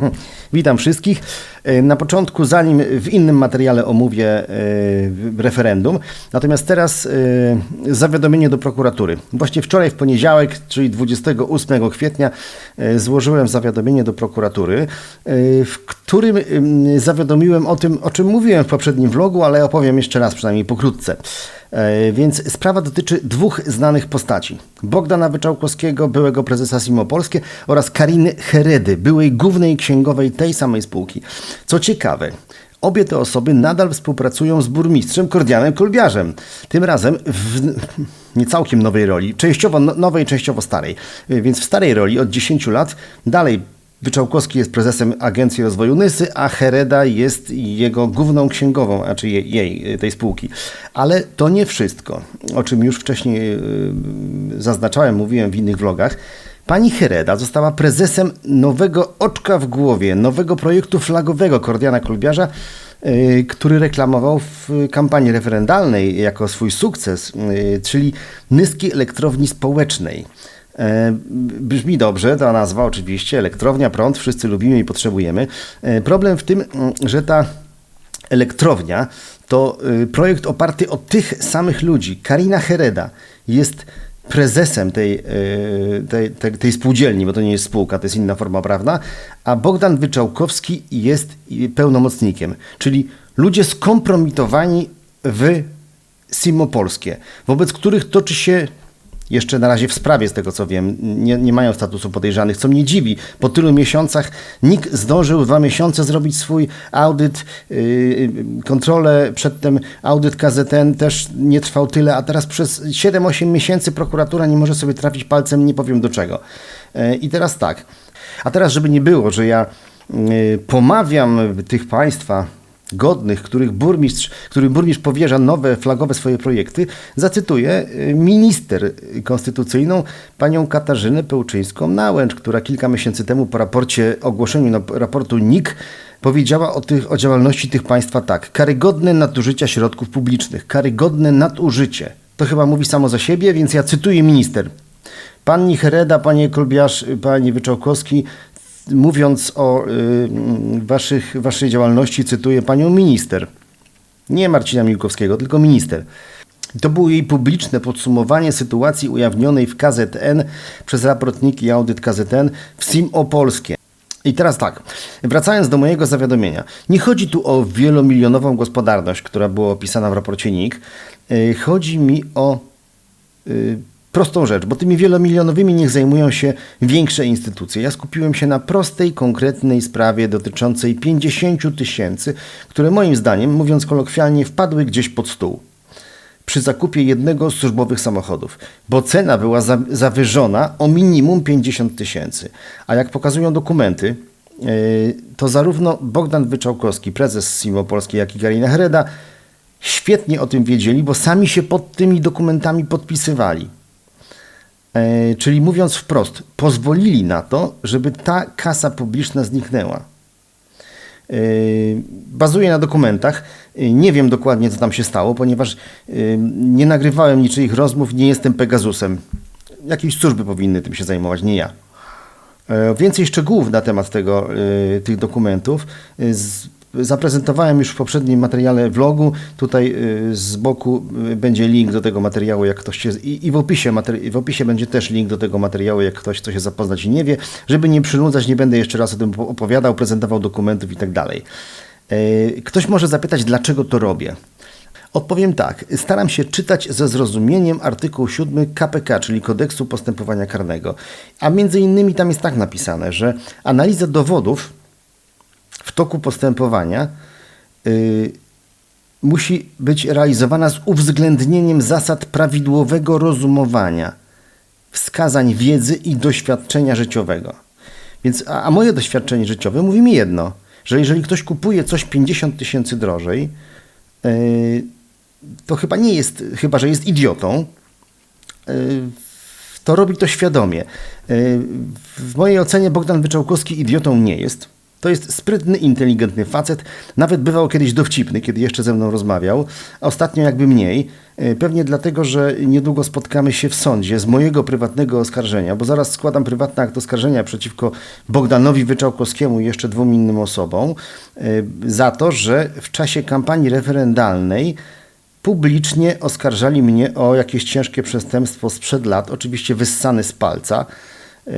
Witam wszystkich. E, Na początku, zanim w innym materiale omówię e, referendum, natomiast teraz e, zawiadomienie do prokuratury. Właśnie wczoraj w poniedziałek, czyli 28 kwietnia, złożyłem zawiadomienie do prokuratury, w którym em, zawiadomiłem o tym, o czym mówiłem w poprzednim vlogu, ale opowiem jeszcze raz, przynajmniej pokrótce. E, Więc sprawa dotyczy dwóch znanych postaci. Bogdana Wyczałkowskiego, byłego prezesa Simo Polskie oraz Kariny Heredy, byłej głównej księgowej tej samej spółki. Co ciekawe, obie te osoby nadal współpracują z burmistrzem Kordianem Kolbiarzem. Tym razem w nie całkiem nowej roli, częściowo no- nowej, częściowo starej. E, Więc w starej roli od 10 lat dalej Wyczałkowski jest prezesem Agencji Rozwoju Nysy, a Hereda jest jego główną księgową, a czy jej, jej, tej spółki. Ale to nie wszystko, o czym już wcześniej yy, zaznaczałem, mówiłem w innych vlogach. Pani Hereda została prezesem nowego oczka w głowie, nowego projektu flagowego Kordiana Kolbiarza, yy, który reklamował w kampanii referendalnej jako swój sukces, czyli Nyskiej Elektrowni Społecznej. E, Brzmi dobrze, ta nazwa oczywiście, elektrownia, prąd, wszyscy lubimy i potrzebujemy. E, Problem w tym, mm, że ta elektrownia to y, projekt oparty o tych samych ludzi. Karina Hereda jest prezesem tej, y, tej, tej, tej spółdzielni, bo to nie jest spółka, to jest inna forma prawna, a Bogdan Wyczałkowski jest y, pełnomocnikiem, czyli ludzie skompromitowani w Simo Polskie, wobec których toczy się jeszcze na razie w sprawie, z tego co wiem, nie, nie mają statusu podejrzanych, co mnie dziwi. Po tylu miesiącach NIK zdążył dwa miesiące zrobić swój audyt, yy, kontrolę, przedtem audyt KZN też nie trwał tyle, a teraz przez 7-8 miesięcy prokuratura nie może sobie trafić palcem, nie powiem do czego. Yy, I teraz tak, a teraz żeby nie było, że ja yy, pomawiam tych państwa, godnych, których burmistrz, którym burmistrz powierza nowe flagowe swoje projekty, zacytuję y, minister konstytucyjną, panią Katarzynę Pełczyńską-Nałęcz, która kilka miesięcy temu po raporcie, ogłoszeniu raportu NIK powiedziała o, tych, o działalności tych państwa tak. Karygodne nadużycia środków publicznych. Karygodne nadużycie. To chyba mówi samo za siebie, więc ja cytuję minister. Pani Hereda, panie Kolbiarz, panie Wyczałkowski, mówiąc o y, waszych, waszej działalności, cytuję panią minister. Nie Marcina Miłkowskiego, tylko minister. To było jej publiczne podsumowanie sytuacji ujawnionej w KZN przez raportniki i audyt KZN w SIM Opolskie. I teraz tak, wracając do mojego zawiadomienia. Nie chodzi tu o wielomilionową gospodarność, która była opisana w raporcie NIK. Y, Chodzi mi o y, prostą rzecz, bo tymi wielomilionowymi niech zajmują się większe instytucje. Ja skupiłem się na prostej, konkretnej sprawie dotyczącej 50 tysięcy, które moim zdaniem, mówiąc kolokwialnie, wpadły gdzieś pod stół przy zakupie jednego z służbowych samochodów, bo cena była za, zawyżona o minimum 50 tysięcy. A jak pokazują dokumenty, yy, to zarówno Bogdan Wyczałkowski, prezes Simo Polskiej, jak i Karina Hereda świetnie o tym wiedzieli, bo sami się pod tymi dokumentami podpisywali. E, czyli mówiąc wprost, pozwolili na to, żeby ta kasa publiczna zniknęła. E, Bazuję na dokumentach. E, Nie wiem dokładnie, co tam się stało, ponieważ nie nagrywałem niczyich rozmów, nie jestem Pegasusem. Jakieś służby powinny tym się zajmować, nie ja. Więcej szczegółów na temat tego, tych dokumentów zaprezentowałem już w poprzednim materiale vlogu. Tutaj e, z boku e, będzie link do tego materiału, jak ktoś się. I, w, opisie w opisie będzie też link do tego materiału, jak ktoś chce się zapoznać i nie wie. Żeby nie przynudzać, nie będę jeszcze raz o tym opowiadał, prezentował dokumentów i tak dalej. E, Ktoś może zapytać, dlaczego to robię. Odpowiem tak. Staram się czytać ze zrozumieniem artykuł 7 KPK, czyli Kodeksu Postępowania Karnego. A między innymi tam jest tak napisane, że analiza dowodów w toku postępowania y, musi być realizowana z uwzględnieniem zasad prawidłowego rozumowania, wskazań wiedzy i doświadczenia życiowego. Więc, a, a moje doświadczenie życiowe mówi mi jedno, że jeżeli ktoś kupuje coś 50 tysięcy drożej, yy, to chyba nie jest, chyba że jest idiotą, yy, to robi to świadomie. W mojej ocenie Bogdan Wyczałkowski idiotą nie jest. To jest sprytny, inteligentny facet. Nawet bywał kiedyś dowcipny, kiedy jeszcze ze mną rozmawiał. Ostatnio jakby mniej. E, Pewnie dlatego, że niedługo spotkamy się w sądzie z mojego prywatnego oskarżenia, bo zaraz składam prywatny akt oskarżenia przeciwko Bogdanowi Wyczałkowskiemu i jeszcze dwóm innym osobom e, za to, że w czasie kampanii referendalnej publicznie oskarżali mnie o jakieś ciężkie przestępstwo sprzed lat, oczywiście wyssane z palca. Yy,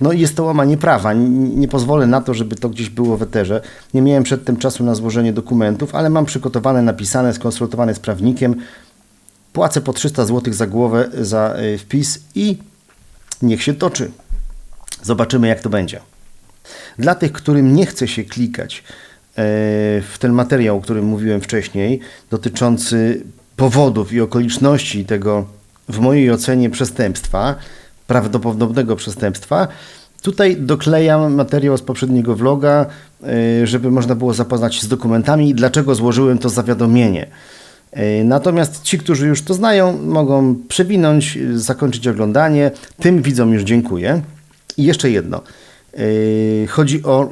No i jest to łamanie prawa. Nie pozwolę na to, żeby to gdzieś było w eterze. Nie miałem przedtem czasu na złożenie dokumentów, ale mam przygotowane, napisane, skonsultowane z prawnikiem. Płacę po 300 zł za głowę za yy, wpis i niech się toczy. Zobaczymy, jak to będzie. Dla tych, którym nie chce się klikać e, w ten materiał, o którym mówiłem wcześniej, dotyczący powodów i okoliczności tego, w mojej ocenie, przestępstwa, prawdopodobnego przestępstwa, tutaj doklejam materiał z poprzedniego vloga, e, żeby można było zapoznać się z dokumentami i dlaczego złożyłem to zawiadomienie. E, Natomiast ci, którzy już to znają, mogą przewinąć, e, zakończyć oglądanie. Tym widzom już dziękuję. I jeszcze jedno. Chodzi o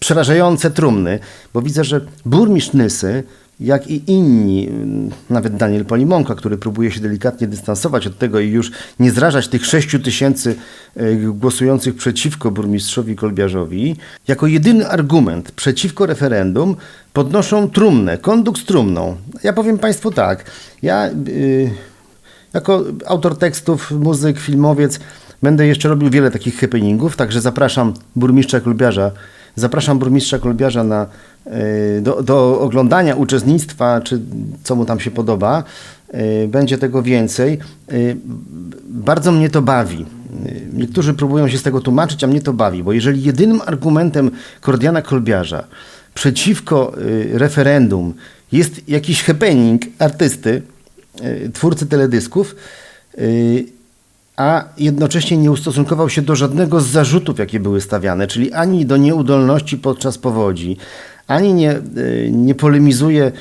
przerażające trumny, bo widzę, że burmistrz Nysy, jak i inni, yy, nawet Daniel Polimonka, który próbuje się delikatnie dystansować od tego i już nie zrażać tych 6 tysięcy yy, głosujących przeciwko burmistrzowi Kolbiarzowi, jako jedyny argument przeciwko referendum podnoszą trumnę, kondukt z trumną. Ja powiem Państwu tak, ja... Yy, jako autor tekstów, muzyk, filmowiec będę jeszcze robił wiele takich happeningów, także zapraszam burmistrza Kolbiarza, zapraszam burmistrza Kolbiarza na, y, do, do oglądania uczestnictwa, czy co mu tam się podoba. Y, Będzie tego więcej. Y, Bardzo mnie to bawi. Niektórzy próbują się z tego tłumaczyć, a mnie to bawi, bo jeżeli jedynym argumentem Kordiana Kolbiarza przeciwko referendum jest jakiś happening artysty, twórcy teledysków, a jednocześnie nie ustosunkował się do żadnego z zarzutów, jakie były stawiane, czyli ani do nieudolności podczas powodzi, ani nie, y, nie polemizuje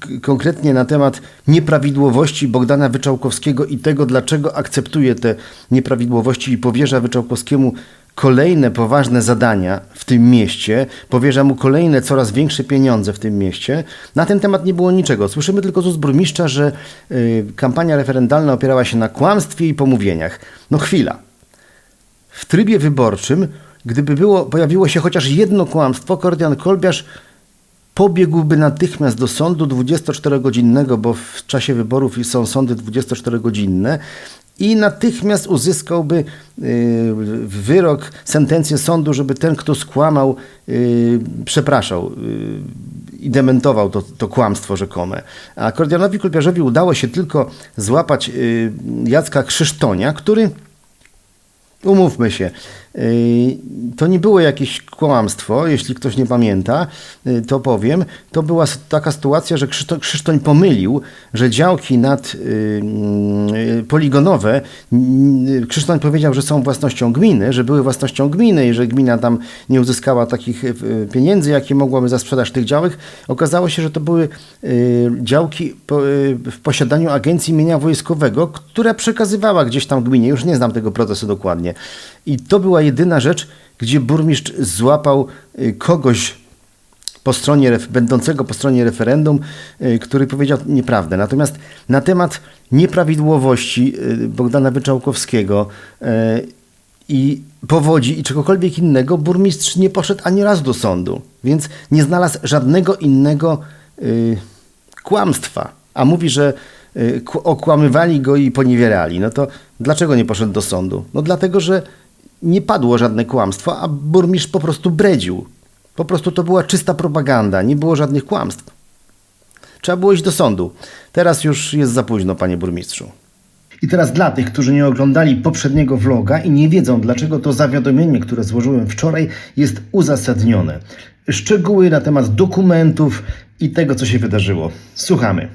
k- konkretnie na temat nieprawidłowości Bogdana Wyczałkowskiego i tego, dlaczego akceptuje te nieprawidłowości i powierza Wyczałkowskiemu kolejne poważne zadania w tym mieście, powierza mu kolejne coraz większe pieniądze w tym mieście. Na ten temat nie było niczego. Słyszymy tylko z ust burmistrza, że y, kampania referendalna opierała się na kłamstwie i pomówieniach. No chwila. W trybie wyborczym, gdyby było, pojawiło się chociaż jedno kłamstwo, Kordian Kolbiarz pobiegłby natychmiast do sądu 24-godzinnego, bo w czasie wyborów są sądy 24-godzinne i natychmiast uzyskałby y, wyrok, sentencję sądu, żeby ten, kto skłamał, y, przepraszał y, i dementował to, to kłamstwo rzekome. A Kordianowi Kolbiarzowi udało się tylko złapać Jacka Krzysztonia, który Umówmy się, to nie było jakieś kłamstwo, jeśli ktoś nie pamięta, yy, to powiem. To była taka sytuacja, że Krzysztof, Krzysztoń pomylił, że działki nad yy, poligonowe, Krzysztoń powiedział, że są własnością gminy, że były własnością gminy i że gmina tam nie uzyskała takich pieniędzy, jakie mogłaby za sprzedaż tych działek. Okazało się, że to były działki w posiadaniu Agencji Mienia Wojskowego, która przekazywała gdzieś tam gminie, już nie znam tego procesu dokładnie. I to była jedyna rzecz, gdzie burmistrz złapał y, kogoś po stronie, będącego po stronie referendum, y, który powiedział nieprawdę. Natomiast na temat nieprawidłowości y, Bogdana Wyczałkowskiego i powodzi i czegokolwiek innego, burmistrz nie poszedł ani raz do sądu, więc nie znalazł żadnego innego kłamstwa. A mówi, że kł- okłamywali go i poniewierali. No to dlaczego nie poszedł do sądu? No dlatego, że nie padło żadne kłamstwo, a burmistrz po prostu bredził. Po prostu to była czysta propaganda, nie było żadnych kłamstw. Trzeba było iść do sądu. Teraz już jest za późno, panie burmistrzu. I teraz dla tych, którzy nie oglądali poprzedniego vloga i nie wiedzą, dlaczego to zawiadomienie, które złożyłem wczoraj, jest uzasadnione. Szczegóły na temat dokumentów i tego, co się wydarzyło. Słuchamy.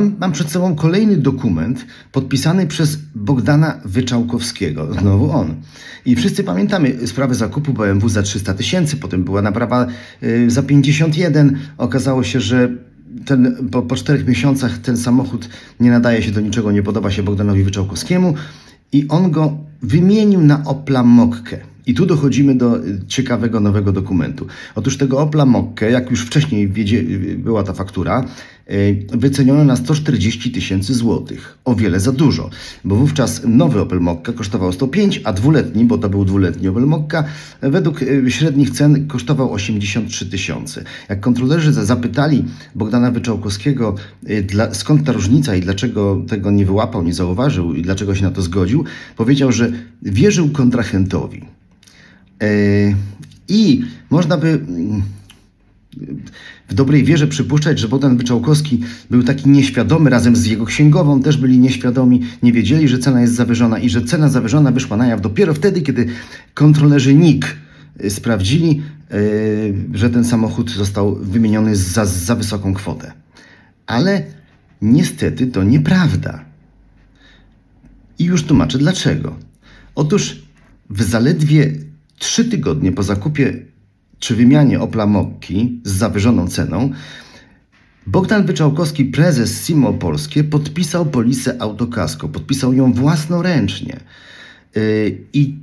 Mam, mam przed sobą kolejny dokument podpisany przez Bogdana Wyczałkowskiego. Znowu on. I wszyscy pamiętamy sprawę zakupu BMW za 300 tysięcy, potem była naprawa y, za 51. Okazało się, że ten, po, po czterech miesiącach ten samochód nie nadaje się do niczego, nie podoba się Bogdanowi Wyczałkowskiemu i on go wymienił na Opla Mokkę. I tu dochodzimy do y, ciekawego nowego dokumentu. Otóż tego Opla Mokkę, jak już wcześniej wiedzie, y, była ta faktura, wyceniono na 140 tysięcy złotych. O wiele za dużo, bo wówczas nowy Opel Mokka kosztował 105, a dwuletni, bo to był dwuletni Opel Mokka, według y, średnich cen kosztował 83 tysiące. Jak kontrolerzy za- zapytali Bogdana Wyczałkowskiego, y, skąd ta różnica i dlaczego tego nie wyłapał, nie zauważył i dlaczego się na to zgodził, powiedział, że wierzył kontrahentowi. I można by mm, w dobrej wierze przypuszczać, że Bogdan Wyczałkowski był taki nieświadomy, razem z jego księgową też byli nieświadomi, nie wiedzieli, że cena jest zawyżona i że cena zawyżona wyszła na jaw dopiero wtedy, kiedy kontrolerzy NIK y, sprawdzili, yy, że ten samochód został wymieniony za, za wysoką kwotę. Ale niestety to nieprawda. I już tłumaczę dlaczego. Otóż w zaledwie trzy tygodnie po zakupie czy wymianie Opla Mokki z zawyżoną ceną, Bogdan Wyczałkowski, prezes Simo Polskie, podpisał polisę autokasko. Podpisał ją własnoręcznie. Yy, I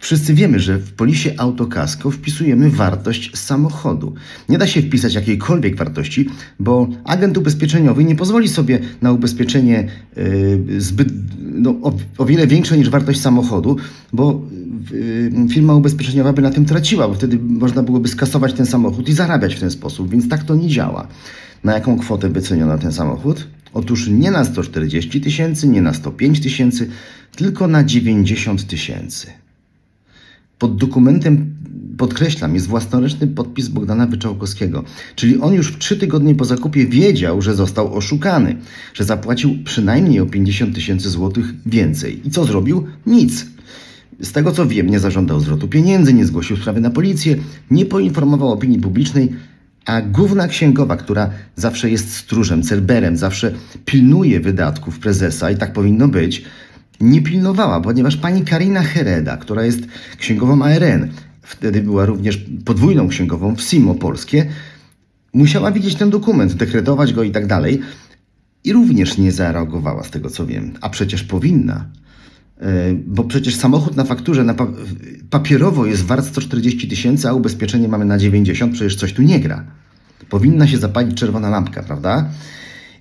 Wszyscy wiemy, że w polisie autokasko wpisujemy wartość samochodu. Nie da się wpisać jakiejkolwiek wartości, bo agent ubezpieczeniowy nie pozwoli sobie na ubezpieczenie yy, zbyt, no, o, wiele większe niż wartość samochodu, bo firma ubezpieczeniowa by na tym traciła, bo wtedy można byłoby skasować ten samochód i zarabiać w ten sposób, więc tak to nie działa. Na jaką kwotę wyceniono ten samochód? Otóż nie na 140 tysięcy, nie na 105 tysięcy, tylko na 90 tysięcy. Pod dokumentem, podkreślam, jest własnoręczny podpis Bogdana Wyczałkowskiego. Czyli on już w trzy tygodnie po zakupie wiedział, że został oszukany, że zapłacił przynajmniej o 50 tysięcy złotych więcej. I co zrobił? Nic. Z tego co wiem, nie zażądał zwrotu pieniędzy, nie zgłosił sprawy na policję, nie poinformował opinii publicznej, a główna księgowa, która zawsze jest stróżem, cerberem, zawsze pilnuje wydatków prezesa i tak powinno być, nie pilnowała, ponieważ pani Karina Hereda, która jest księgową ARN, wtedy była również podwójną księgową w SIMO Polskie, musiała widzieć ten dokument, dekretować go i tak dalej i również nie zareagowała z tego co wiem, a przecież powinna. Yy, Bo przecież samochód na fakturze na pa papierowo jest wart 140 tysięcy, a ubezpieczenie mamy na 90, przecież coś tu nie gra. Powinna się zapalić czerwona lampka, prawda?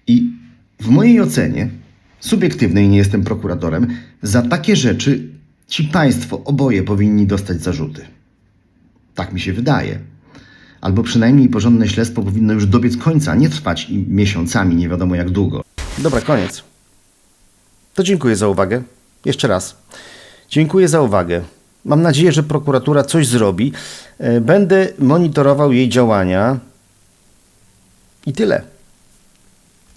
I w mojej ocenie, subiektywnej, nie jestem prokuratorem, za takie rzeczy ci państwo oboje powinni dostać zarzuty. Tak mi się wydaje. Albo przynajmniej porządne śledztwo powinno już dobiec końca, a nie trwać i miesiącami, nie wiadomo jak długo. Dobra, koniec. To dziękuję za uwagę. Jeszcze raz. Dziękuję za uwagę. Mam nadzieję, że prokuratura coś zrobi. E, Będę monitorował jej działania. I tyle.